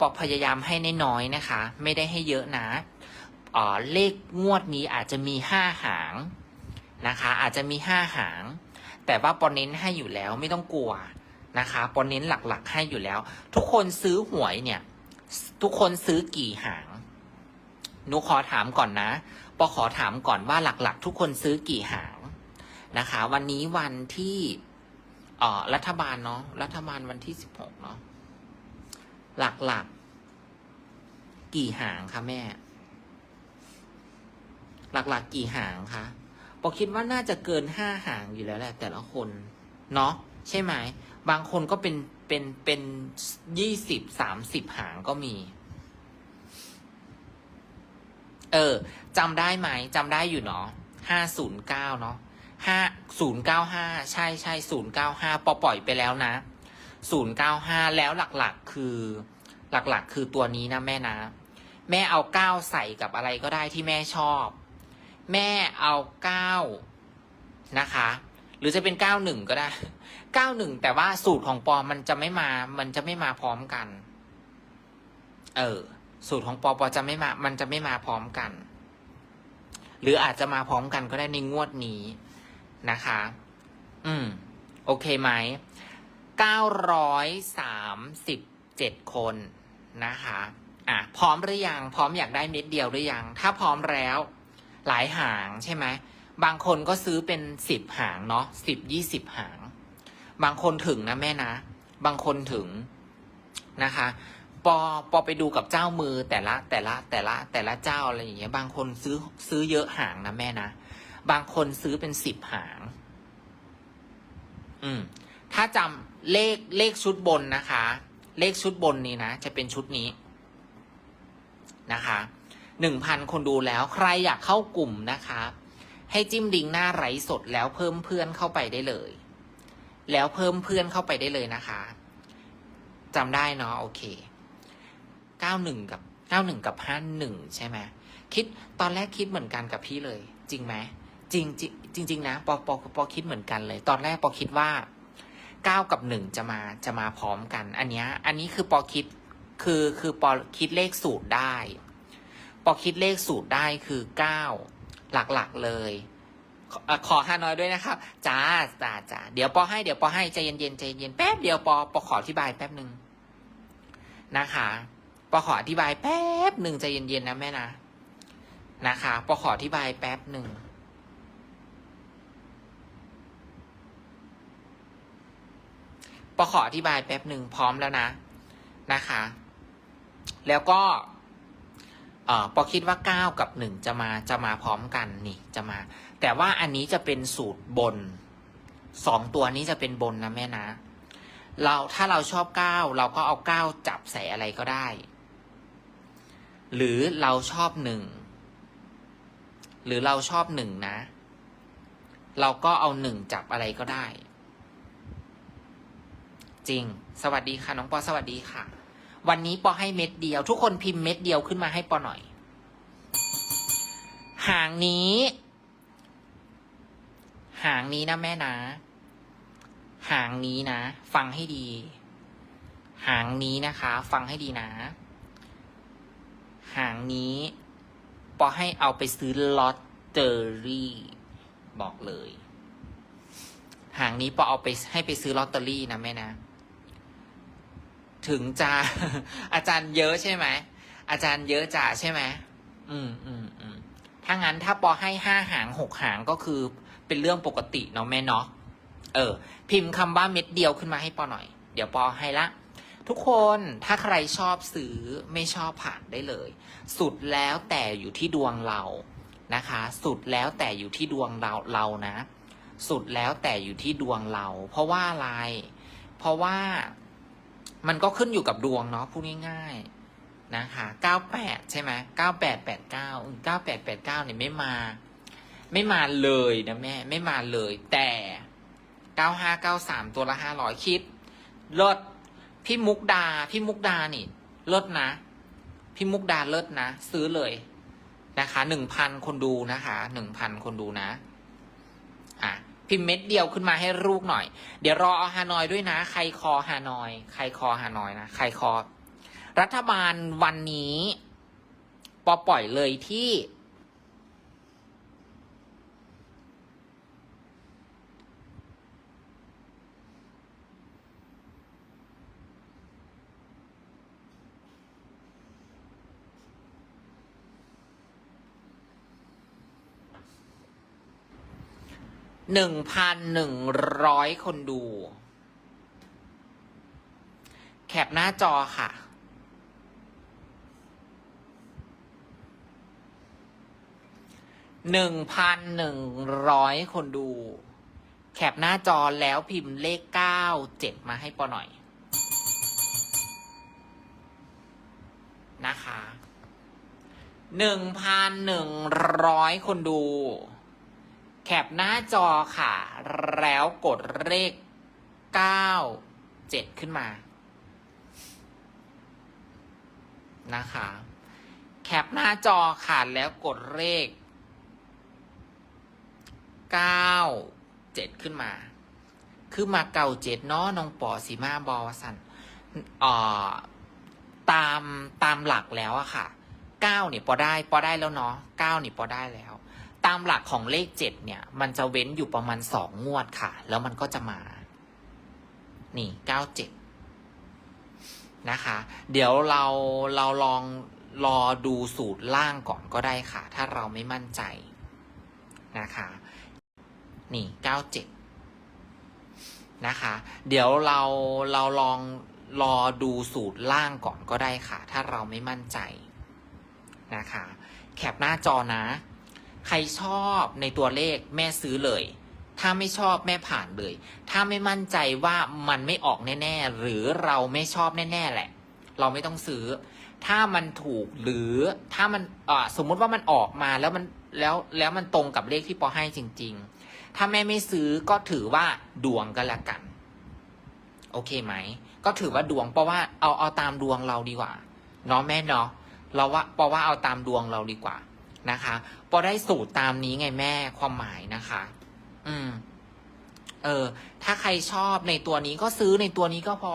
ปอพยายามให้น้อยๆนะคะ ไม่ได้ให้เยอะนะเออเลขงวดนี้อาจจะมีห้าหางนะคะ อาจจะมีห้าหาง แต่ว่าปอเน้นให้อยู่แล้วไม่ต้องกลัวนะคะปอเน้นหลักๆ ให้อยู่แล้ว ทุกคนซื้อหวยเนี่ย ทุกคนซื้อกี่หางหนูขอถามก่อนนะปอขอถามก่อนว่าหลักๆ ทุกคนซื้อกี่หางนะคะ วันนี้วันที่ออรัฐบาลเนาะรัฐบาลวันที่สิบหกเนาะ หลักๆกี่หางคะแม่ หลักๆกี่หางคะปอคิดว่าน่าจะเกินห้าหางอยู่แล้วแหละ แต่ละคนเนาะใช่ไหมบางคนก็เป็นเป็นเป็นยี่สิบสามสิบหางก็มี เออจำได้ไหมจำได้อยู่เนาะห้าศูนย์เก้าเนาะห้าศูนย์เก้าห้าใช่ใช่ศูนย์เก้าห้าปอปล่อยไปแล้วนะ ศูนย์เก้าห้าแล้วหลักๆคือ หลักๆ คือตัวนี้นะแม่นะ แม่เอาเก้าใส่กับอะไรก็ได้ที่แม่ชอบ แม่เอาเก้านะคะ หรือจะเป็นเก้าหนึ่งก็ได้เก้าหนึ่งแต่ว่าสูตรของปอมันจะไม่มา มันจะไม่มาพร้อมกัน เออ สูตรของปอปอจะไม่มา มันจะไม่มาพร้อมกัน หรืออาจจะมาพร้อมกันก็ได้ในงวดนี้นะคะ อืม โอเคไหม 937 คนนะคะอะพร้อมหรือยัง พร้อมอยากได้เม็ดเดียวหรือยัง ถ้าพร้อมแล้ว หลายหางใช่ไหม บางคนก็ซื้อเป็นสิบหางเนาะสิบยี่สิบหาง บางคนถึงนะแม่นะ บางคนถึงนะคะ ปอปอไปดูกับเจ้ามือแต่ละแต่ละแต่ละแต่ละเจ้าอะไรอย่างเงี้ย บางคนซื้อซื้อเยอะหางนะแม่นะ บางคนซื้อเป็นสิบหาง อืม ถ้าจำ เลขเลขชุดบนนะคะ เลขชุดบนนี้นะ จะเป็นชุดนี้นะคะหนึ่งพันคนดูแล้วใครอยากเข้ากลุ่มนะคะ ให้จิ้มลิงหน้าไร้สดแล้วเพิ่มเพื่อนเข้าไปได้เลย แล้วเพิ่มเพื่อนเข้าไปได้เลยนะคะจำได้เนาะโอเคเก้าหนึ่งกับเก้าหนึ่งกับห้าหนึ่งใช่ไหมคิดตอนแรกคิดเหมือนกันกับพี่เลย จริงไหมจริงจริงจริงนะปอปอปอคิดเหมือนกันเลย ตอนแรกปอคิดว่า เก้ากับหนึ่งจะมาจะมาพร้อมกัน อันเนี้ยอันนี้คือปอคิดคือคือปอคิดเลขสูตรได้ ปอคิดเลขสูตรได้คือเก้าหลักๆเลยขอเอ่อขอฮานอยด้วยนะครับจ้าจ้าจ้าเดี๋ยวปอให้เดี๋ยวปอให้ใจเย็นๆใจเย็นแป๊บเดียวปอปอขออธิบายแป๊บหนึ่งนะคะปอขออธิบายแป๊บหนึ่งใจเย็นๆนะแม่นะนะคะปอขออธิบายแป๊บหนึ่ง ปอขออธิบายแป๊บหนึ่งพร้อมแล้วนะนะคะ แล้วก็เอ่อปอคิดว่าเก้ากับหนึ่งจะมาจะมาพร้อมกันนี่จะมา แต่ว่าอันนี้จะเป็นสูตรบนสองตัวนี้จะเป็นบนนะแม่นะ เราถ้าเราชอบเก้าเราก็เอาเก้าจับใส่อะไรก็ได้ หรือเราชอบหนึ่งหรือเราชอบหนึ่งนะ เราก็เอาหนึ่งจับอะไรก็ได้ จริง สวัสดีค่ะ น้องปอสวัสดีค่ะ วันนี้ปอให้เม็ดเดียว ทุกคนพิมพ์เม็ดเดียวขึ้นมาให้ปอหน่อย หางนี้ หางนี้นะแม่นะ หางนี้นะ ฟังให้ดี หางนี้นะคะ ฟังให้ดีนะ หางนี้ปอให้เอาไปซื้อลอตเตอรี่ บอกเลยหางนี้ปอเอาไปให้ไปซื้อลอตเตอรี่นะแม่นะ ถึงจะอาจารย์เยอะใช่ไหมอาจารย์เยอะจ่าใช่ไหมอืมอืมอืมถ้างั้นถ้าปอให้ห้าหางหกหางก็คือเป็นเรื่องปกติเนาะแม่เนาะเออ พิมพ์คำว่าเม็ดเดียวขึ้นมาให้ปอหน่อย เดี๋ยวปอให้ละ ทุกคนถ้าใครชอบซื้อไม่ชอบผ่านได้เลย สุดแล้วแต่อยู่ที่ดวงเรานะคะ สุดแล้วแต่อยู่ที่ดวงเราเรานะ สุดแล้วแต่อยู่ที่ดวงเรา เพราะว่าอะไร เพราะว่า มันก็ขึ้นอยู่กับดวงเนาะพูดง่ายๆนะคะ 98 ใช่ไหม9889 9889เนี่ยไม่มา ไม่มาเลยนะแม่ ไม่มาเลย แต่ 9593 ตัวละ 500 คิดลดพี่มุกดา พี่มุกดานี่ลดนะ พี่มุกดาเลิศนะ ซื้อเลยนะคะหนึ่งพันคนดูนะคะหนึ่งพันคนดูนะ พิมพ์เม็ดเดียวขึ้นมาให้ลูกหน่อย เดี๋ยวรอเอาฮานอยด้วยนะ ใครคอฮานอย ใครคอฮานอยนะ ใครคอ รัฐบาลวันนี้ ปอปล่อยเลยที่ หนึ่งพันหนึ่งร้อยคนดู แคปหน้าจอค่ะ หนึ่งพันหนึ่งร้อยคนดู แคปหน้าจอแล้วพิมพ์เลขเก้าเจ็ดมาให้ปอหน่อย นะคะหนึ่งพันหนึ่งร้อยคนดู แคปหน้าจอค่ะ แล้วกดเลขเก้าเจ็ดขึ้นมา นะคะ แคปหน้าจอค่ะ แล้วกดเลขเก้าเจ็ดขึ้นมา คือมาเก่าเจ็ดเนาะน้องปอสีมาบอวสันอ่อตามตามหลักแล้วอะค่ะเก้าเนี่ยปอได้ปอได้แล้วเนาะ 9 เนี่ยปอได้แล้ว ตามหลักของเลขเจ็ดเนี่ย มันจะเว้นอยู่ประมาณสองงวดค่ะ แล้วมันก็จะมา นี่เก้าเจ็ดนะคะ เดี๋ยวเราเราลองรอดูสูตรล่างก่อนก็ได้ค่ะ ถ้าเราไม่มั่นใจนะคะ นี่เก้าเจ็ดนะคะ เดี๋ยวเราเราลองรอดูสูตรล่างก่อนก็ได้ค่ะ ถ้าเราไม่มั่นใจนะคะ แคปหน้าจอนะ ใครชอบในตัวเลขแม่ซื้อเลย ถ้าไม่ชอบแม่ผ่านเลย ถ้าไม่มั่นใจว่ามันไม่ออกแน่ ๆ หรือเราไม่ชอบแน่ ๆ แหละ เราไม่ต้องซื้อ ถ้ามันถูกหรือถ้ามันสมมติว่ามันออกมาแล้วมันแล้วแล้วมันตรงกับเลขที่ปอให้จริง ๆ ถ้าแม่ไม่ซื้อก็ถือว่าดวงก็แล้วกัน โอเคไหม ก็ถือว่าดวงเพราะว่าเอาเอาตามดวงเราดีกว่าเนาะแม่เนาะเราว่าเพราะว่าเอาตามดวงเราดีกว่า นะคะพอได้สูตรตามนี้ไงแม่ความหมายนะคะ อืม เออ ถ้าใครชอบในตัวนี้ก็ซื้อในตัวนี้ก็พอ